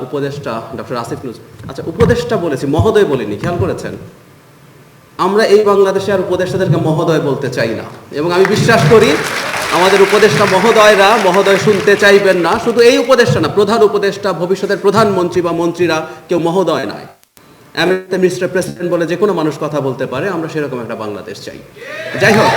উপদেষ্টা, ডক্টর আসিফ নুজ। আচ্ছা উপদেষ্টা বলেছি, মহোদয় বলিনি, খেয়াল করেছেন? আমরা এই বাংলাদেশে আর উপদেষ্টাদেরকে মহোদয় বলতে চাই না। এবং আমি বিশ্বাস করি, আমাদের উপদেষ্টা মহোদয়রা মহোদয় শুনতে চাইবেন না। শুধু এই উপদেষ্টা না, প্রধান উপদেষ্টা, ভবিষ্যতের প্রধানমন্ত্রী বা মন্ত্রীরা কেউ মহোদয় নয়। আমেরিকাতে মিস্টার প্রেসিডেন্ট বলে যে কোনো মানুষ কথা বলতে পারে, আমরা সেরকম একটা বাংলাদেশ চাই। যাই হোক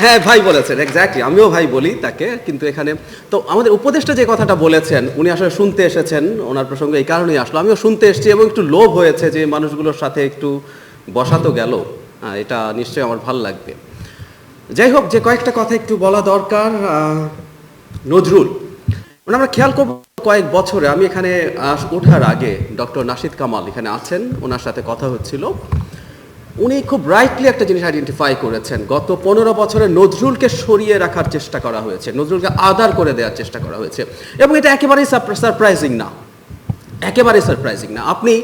হ্যাঁ ভাই বলেছেন এক্স্যাক্টলি আমিও ভাই বলি তাকে, কিন্তু এখানে, তো আমাদের উপদেষ্টা যে কথাটা বলেছেন, উনি আসলে শুনতে এসেছেন, ওনার প্রসঙ্গে এই কারণেই আসলো। আমিও শুনতে এসেছি এবং একটু লোভ হয়েছে যে মানুষগুলোর সাথে একটু বসা তো গেল। এটা নিশ্চয়ই আমার ভালো লাগবে। যাই হোক, যে কয়েকটা কথা একটু বলা দরকার নজরুল। মানে আমরা খেয়াল করব কয়েক বছরে, আমি এখানে ওঠার আগে ডক্টর নাশিদ কামাল এখানে আছেন, ওনার সাথে কথা হচ্ছিল। উনি খুব রাইটলি একটা জিনিস আইডেন্টিফাই করেছেন। গত পনেরো বছরে নজরুলকে সরিয়ে রাখার চেষ্টা করা হয়েছে, নজরুলকে আদার করে দেওয়ার চেষ্টা করা হয়েছে। এবং এটা একেবারেই সারপ্রাইজিং না। একেবারেই সারপ্রাইজিং না। আপনি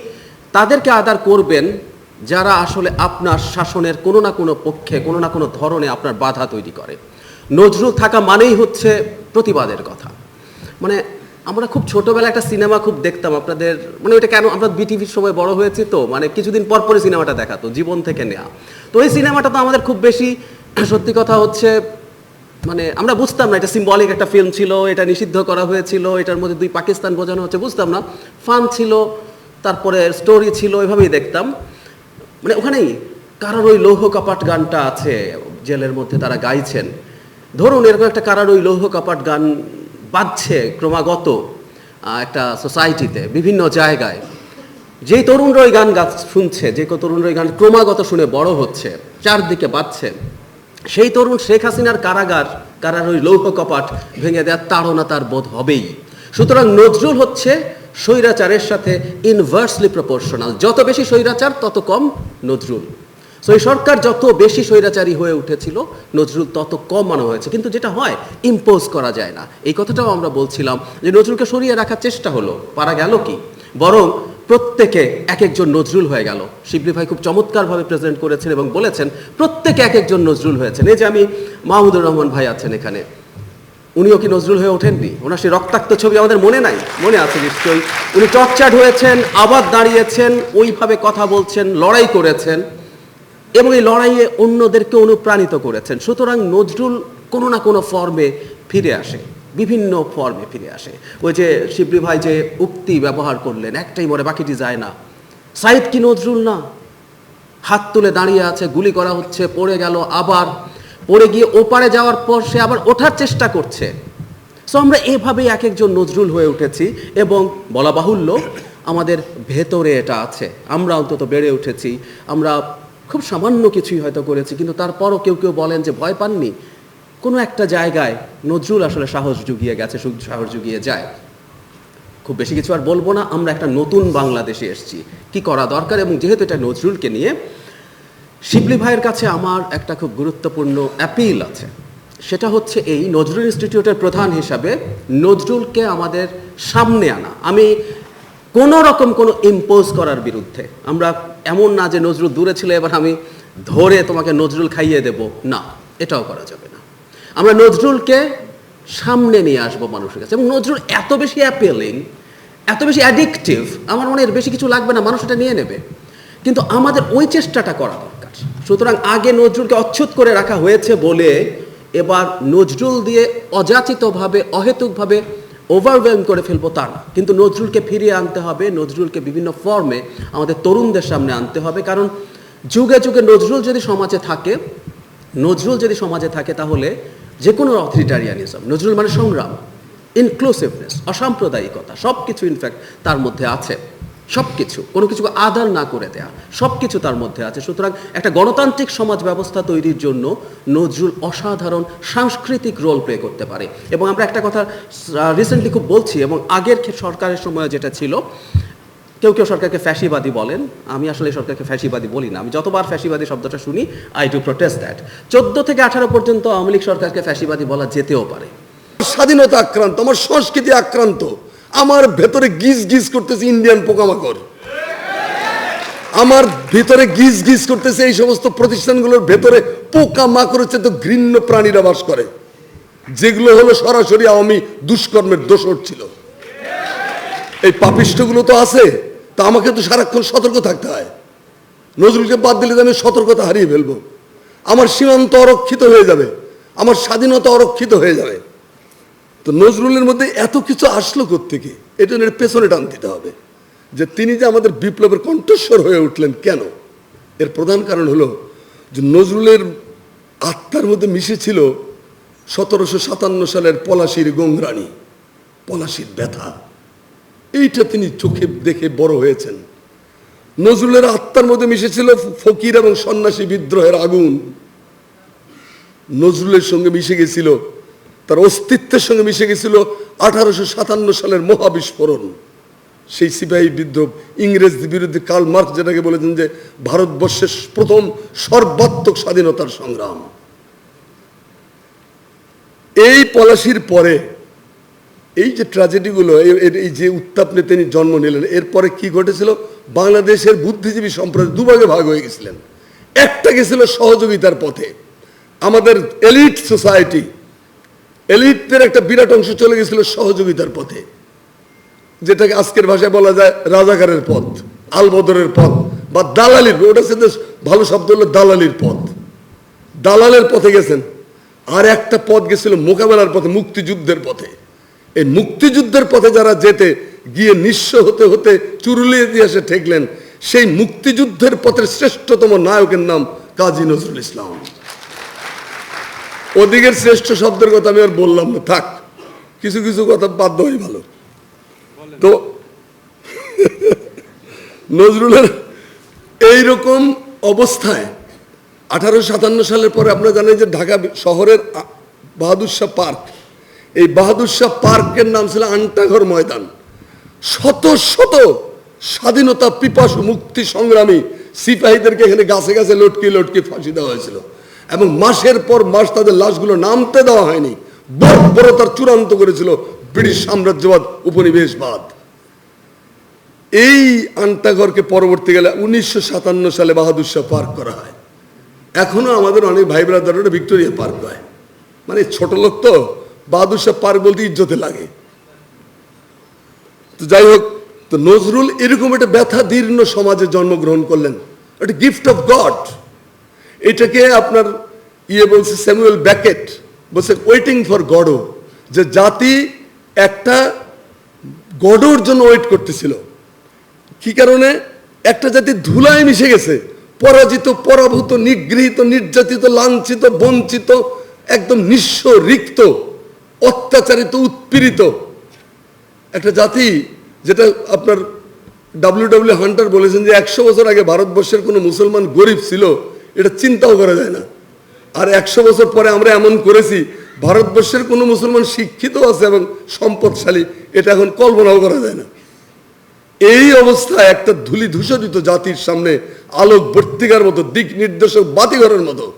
তাদেরকে আদার করবেন যারা আসলে আপনার শাসনের কোনো না কোনো পক্ষে, কোনো না কোনো ধরনে আপনার বাধা তৈরি করে। নজরুল থাকা মানেই হচ্ছে প্রতিবাদের কথা। মানে আমরা খুব ছোটবেলায় একটা সিনেমা খুব দেখতাম। আপনাদের মানে ওইটা কেন, আমরা বিটিভির সময় বড় হয়েছি তো মানে কিছুদিন পর পরে সিনেমাটা দেখাতো জীবন থেকে নেওয়া তো ওই সিনেমাটা তো আমাদের খুব বেশি, সত্যি কথা হচ্ছে মানে আমরা বুঝতাম না, এটা সিম্বলিক একটা ফিল্ম ছিল, এটা নিষিদ্ধ করা হয়েছিল, এটার মধ্যে দুই পাকিস্তান বোঝানো হচ্ছে, বুঝতাম না। ফান ছিল, তারপরে স্টোরি ছিল, এভাবেই দেখতাম। মানে ওখানেই, কারার ওই লৌহ কপাট গানটা আছে, জেলের মধ্যে তারা গাইছেন। ধরুন এরকম একটা কারার ওই লৌহ কপাট গান বাজছে ক্রমাগত একটা সোসাইটিতে বিভিন্ন জায়গায়। যেই তরুণরা ওই গান গা, শুনছে, যে তরুণরা ওই গান ক্রমাগত শুনে বড় হচ্ছে, চারদিকে বাজছে সেই তরুণ শেখ হাসিনার কারাগার, কারার ওই লৌহ কপাট ভেঙে দেওয়ার তাড়না তার বোধ হবেই। সুতরাং নজরুল হচ্ছে স্বৈরাচারের সাথে ইনভার্সলি প্রপোর্শনাল যত বেশি স্বৈরাচার, তত কম নজরুল। সো এই সরকার যত বেশি স্বৈরাচারী হয়ে উঠেছিল, নজরুল তত কম মানা হয়েছে। কিন্তু যেটা হয় ইম্পোজ করা যায় না। এই কথাটাও আমরা বলছিলাম যে, নজরুলকে সরিয়ে রাখার চেষ্টা হলো। পারা গেল কি? বরং প্রত্যেকে এক একজন নজরুল হয়ে গেল। শিবলি ভাই খুব চমৎকারভাবে প্রেজেন্ট করেছেন এবং বলেছেন, প্রত্যেকে এক একজন নজরুল হয়েছেন। এই যে আমি মাহমুদুর রহমান ভাই আছেন এখানে, উনিও কি নজরুল হয়ে ওঠেননি? ওনার সেই রক্তাক্ত ছবি আমাদের মনে নাই? মনে আছে নিশ্চয়ই। উনি টর্চার্ড হয়েছেন, আবার দাঁড়িয়েছেন, ওইভাবে কথা বলছেন, লড়াই করেছেন। এবং এই লড়াইয়ে অন্যদেরকে অনুপ্রাণিত করেছেন। সুতরাং নজরুল কোনো না কোনো ফর্মে ফিরে আসে, বিভিন্ন ফর্মে ফিরে আসে। ওই যে শিবলি ভাই যে উক্তি ব্যবহার করলেন, একটাই মরে বাকিটি যায় না। সাইদ কি নজরুল না? হাত তুলে দাঁড়িয়ে আছে, গুলি করা হচ্ছে, পড়ে গেল, আবার পড়ে গিয়ে ওপারে যাওয়ার পর সে আবার ওঠার চেষ্টা করছে। সো আমরা এভাবেই এক একজন নজরুল হয়ে উঠেছি এবং বলা বাহুল্য আমাদের ভেতরে এটা আছে। আমরা অন্তত বেড়ে উঠেছি। আমরা খুব সামান্য কিছুই হয়তো করেছি, কিন্তু তারপরও কেউ কেউ বলেন যে ভয় পাননি। কোনো একটা জায়গায় নজরুল আসলে সাহস জুগিয়ে গেছে সাহস জুগিয়ে যায়। খুব বেশি কিছু আর বলব না, আমরা একটা নতুন বাংলাদেশে এসেছি। কি করা দরকার? এবং যেহেতু এটা নজরুলকে নিয়ে, শিবলি ভাইয়ের কাছে আমার একটা খুব গুরুত্বপূর্ণ অ্যাপিল আছে। সেটা হচ্ছে এই নজরুল ইনস্টিটিউটের প্রধান হিসাবে নজরুলকে আমাদের সামনে আনা। আমি কোনো রকম কোনো ইম্পোজ করার বিরুদ্ধে। আমরা এমন না যে নজরুল দূরে ছিল, এবার আমি ধরে তোমাকে নজরুল খাইয়ে দেব। না, এটাও করা যাবে না। আমরা নজরুলকে সামনে নিয়ে আসব মানুষের কাছে। এবং নজরুল এত বেশি অ্যাপেলিং এত বেশি অ্যাডিকটিভ আমার মনে এর বেশি কিছু লাগবে না, মানুষ এটা নিয়ে নেবে। কিন্তু আমাদের ওই চেষ্টাটা করা দরকার। সুতরাং আগে নজরুলকে অচ্ছুত করে রাখা হয়েছে বলে এবার নজরুল দিয়ে অযাচিতভাবে, অহেতুকভাবে ওভারওয়েলম করে ফেলব তা না। কিন্তু নজরুলকে ফিরিয়ে আনতে হবে, নজরুলকে বিভিন্ন ফর্মে আমাদের তরুণদের সামনে আনতে হবে। কারণ যুগে যুগে নজরুল যদি সমাজে থাকে, নজরুল যদি সমাজে থাকে তাহলে যে কোনো অথরিটারিয়ানিজম নজরুল মানে সংগ্রাম ইনক্লুসিভনেস অসাম্প্রদায়িকতা সব কিছু ইনফ্যাক্ট তার মধ্যে আছে। সব কিছু কোনো কিছুকে আদার না করে দেয়া সব কিছু তার মধ্যে আছে। সুতরাং একটা গণতান্ত্রিক সমাজ ব্যবস্থা তৈরির জন্য নজরুল অসাধারণ সাংস্কৃতিক রোল প্লে করতে পারে। এবং আমরা একটা কথা রিসেন্টলি খুব বলছি, এবং আগের সরকারের সময় যেটা ছিল, কেউ কেউ সরকারকে ফ্যাসিবাদী বলেন, আমি আসলে সরকারকে ফ্যাসিবাদী বলি না। আমি যতবার ফ্যাসিবাদী শব্দটা শুনি আই ডু প্রোটেস্ট দ্যাট চোদ্দ থেকে আঠারো পর্যন্ত আওয়ামী লীগ সরকারকে ফ্যাসিবাদী বলা যেতেও পারে। স্বাধীনতা আক্রান্ত, আমার সংস্কৃতি আক্রান্ত আমার ভেতরে গিজ গিজ করতেছে ইন্ডিয়ান পোকামাকড়। আমার ভিতরে গিজ গিজ করতেছে এই সমস্ত প্রতিষ্ঠানগুলোর ভেতরে পোকা মাকড়ের চেয়ে তো ঘৃণ্য প্রাণীরা বাস করে। যেগুলো হলো সরাসরি আওয়ামী দুষ্কর্মের দোষর ছিল। এই পাপিষ্টগুলো তো আছে, তা আমাকে তো সারাক্ষণ সতর্ক থাকতে হয়। নজরুলকে বাদ দিলে আমি সতর্কতা হারিয়ে ফেলব। আমার সীমান্ত অরক্ষিত হয়ে যাবে, আমার স্বাধীনতা অরক্ষিত হয়ে যাবে। তো নজরুলের মধ্যে এত কিছু আসলো থেকে এটা এর পেছনে টান দিতে হবে। যে তিনি যে আমাদের বিপ্লবের কণ্ঠস্বর হয়ে উঠলেন কেন? এর প্রধান কারণ হলো যে নজরুলের আত্মার মধ্যে মিশেছিল সতেরোশো সাতান্ন সালের পলাশির গঙ্গরাণী পলাশির ব্যথা। এইটা তিনি চোখে দেখে বড় হয়েছেন। নজরুলের আত্মার মধ্যে মিশেছিল ফকির এবং সন্ন্যাসী বিদ্রোহের আগুন। নজরুলের সঙ্গে মিশে গেছিল তার অস্তিত্বের সঙ্গে মিশে গেছিল আঠারোশো সাতান্ন সালের মহাবিস্ফোরণ। সেই সিপাহী বিদ্রোহ ইংরেজদের বিরুদ্ধে কার্ল মার্কস যেটাকে বলেছেন যে ভারতবর্ষের প্রথম সর্বাত্মক স্বাধীনতার সংগ্রাম। এই পলাশির পরে এই যে ট্র্যাজেডিগুলো এই যে উত্তাপ নিয়ে তিনি জন্ম নিলেন, এরপরে কি ঘটেছিল? বাংলাদেশের বুদ্ধিজীবী সম্প্রদায় দুভাগে ভাগ হয়ে গেছিলেন। একটা গেছিল সহযোগিতার পথে। আমাদের এলিট সোসাইটি এলিটদের একটা বিরাট অংশ চলে গেছিল সহযোগিতার পথে। যেটাকে আজকের ভাষায় বলা যায় রাজাকারের পথ, আলবদরের পথ বা দালালির, ওটা ভালো শব্দ হলো দালালির পথ। দালালের পথে গেছেন। আর একটা পথ গেছিল মোকাবেলার পথে, মুক্তিযুদ্ধের পথে। এই মুক্তিযুদ্ধের পথে যারা যেতে, গিয়ে নিঃস্ব হতে হতে চুরুলিয়ে ইতিহাসে ঠেকলেন, সেই মুক্তিযুদ্ধের পথের শ্রেষ্ঠতম নায়কের নাম কাজী নজরুল ইসলাম। ওদিকের শ্রেষ্ঠ শব্দের কথা আমি আর বললাম না থাক। কিছু কিছু কথা বাধ্য হয়ে ভালো। তো নজরুলের এইরকম অবস্থায় আঠারোশো সাতান্ন সালের পরে আপনারা জানেন যে ঢাকা শহরের বাহাদুর শাহ পার্ক এই বাহাদুর শাহ পার্কের নাম ছিল আন্টাঘর ময়দান। শত শত স্বাধীনতা পিপাসু মুক্তি সংগ্রামী সিপাহীদেরকে এখানে গাছে গাছে লটকে লটকে ফাঁসি দেওয়া হয়েছিল। এবং মাসের পর মাস তাদের লাশগুলো নামতে দেওয়া হয়নি। বর্বরতার চূড়ান্ত করেছিল ব্রিটিশ সাম্রাজ্যবাদ, উপনিবেশবাদ। এই আন্টাঘরকে পরবর্তীকালে উনিশশো সাতান্ন সালে বাহাদুর শাহ পার্ক করা হয়। এখনও আমাদের অনেক ভাই ব্রাদার ভিক্টোরিয়া পার্ক হয় মানে ছোট লোক তো, বাহাদুর শাহ পার্ক বলতে ইজ্জতে লাগে। তো যাই হোক, তো নজরুল এরকম একটা ব্যথা দীর্ণ সমাজে জন্মগ্রহণ করলেন। একটা গিফট অফ গড এটাকে আপনার ইয়ে বলছে স্যামুয়েল ব্যাকেট, বলছে ওয়েটিং ফর গডো যে জাতি একটা গডোর জন্য ওয়েট করতেছিল। কি কারণে? একটা জাতি ধুলায় মিশে গেছে, পরাজিত, পরাভূত, নিগৃহীত, নির্যাতিত, লাঞ্ছিত, বঞ্চিত, একদম নিঃস্ব, রিক্ত, অত্যাচারিত, উৎপীড়িত। একটা জাতি যেটা আপনার ডাব্লিউ ডাব্লিউ হান্টার বলেছেন যে একশো বছর আগে ভারতবর্ষের কোনো মুসলমান গরিব ছিল এটা চিন্তাও করা যায় না। আর একশো বছর পরে আমরা এমন করেছি, ভারতবর্ষের কোনো মুসলমান শিক্ষিত আছে এবং সম্পদশালী, এটা এখন কল্পনাও করা যায় না। এই অবস্থায় একটা ধুলি ধূসরিত জাতির সামনে আলোক বর্তিকার মতো, দিক নির্দেশক বাতিঘরের মতো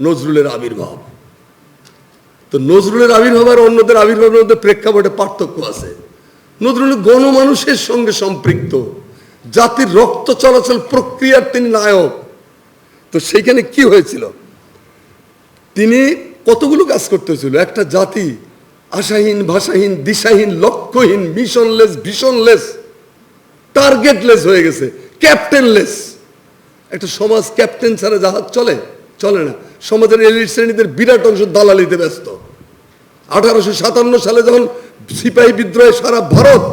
নজরুলের আবির্ভাব। তো নজরুলের আবির্ভাব আর অন্যদের আবির্ভাবের মধ্যে প্রেক্ষাপটে পার্থক্য আছে। নজরুল গণমানুষের সঙ্গে সম্পৃক্ত। জাতির রক্ত চলাচল প্রক্রিয়ার তিনি নায়ক। তো সেইখানে কি হয়েছিল? তিনি কতগুলো কাজ করতে হয়েছিল? একটা জাতি আশাহীন, ভাষাহীন, দিশাহীন, লক্ষ্যহীন, মিশনলেস, ভীষণলেস, টার্গেটলেস হয়ে গেছে, ক্যাপ্টেনলেস। একটা সমাজ ক্যাপ্টেন ছাড়া জাহাজ চলে? চলে না। সমাজের এলিট শ্রেণীদের বিরাট অংশ দালালিতে ব্যস্ত। আঠারোশো সাতান্ন সালে যখন সিপাহী বিদ্রোহে সারা ভারত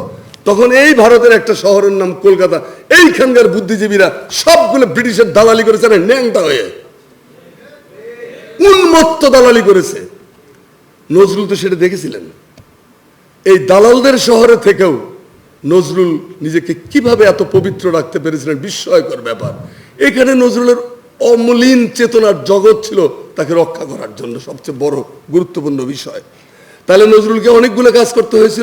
তখন এই ভারতের একটা শহরের নাম কলকাতা। এইখানকার বুদ্ধিজীবীরা সবগুলো ব্রিটিশের দালালি করেছে না, ন্যাংটা হয়ে। উন্মত্ত দালালি করেছে। নজরুল তো সেটা দেখেছিলেন। এই দালালদের শহরে থেকেও নজরুল নিজেকে কীভাবে এত পবিত্র রাখতে পেরেছিলেন, বিস্ময়কর ব্যাপার। এখানে নজরুলের অমলিন চেতনার জগৎ ছিল তাকে রক্ষা করার জন্য সবচেয়ে বড় গুরুত্বপূর্ণ বিষয়। তাহলে নজরুলকে অনেকগুলো কাজ করতে হয়েছিল।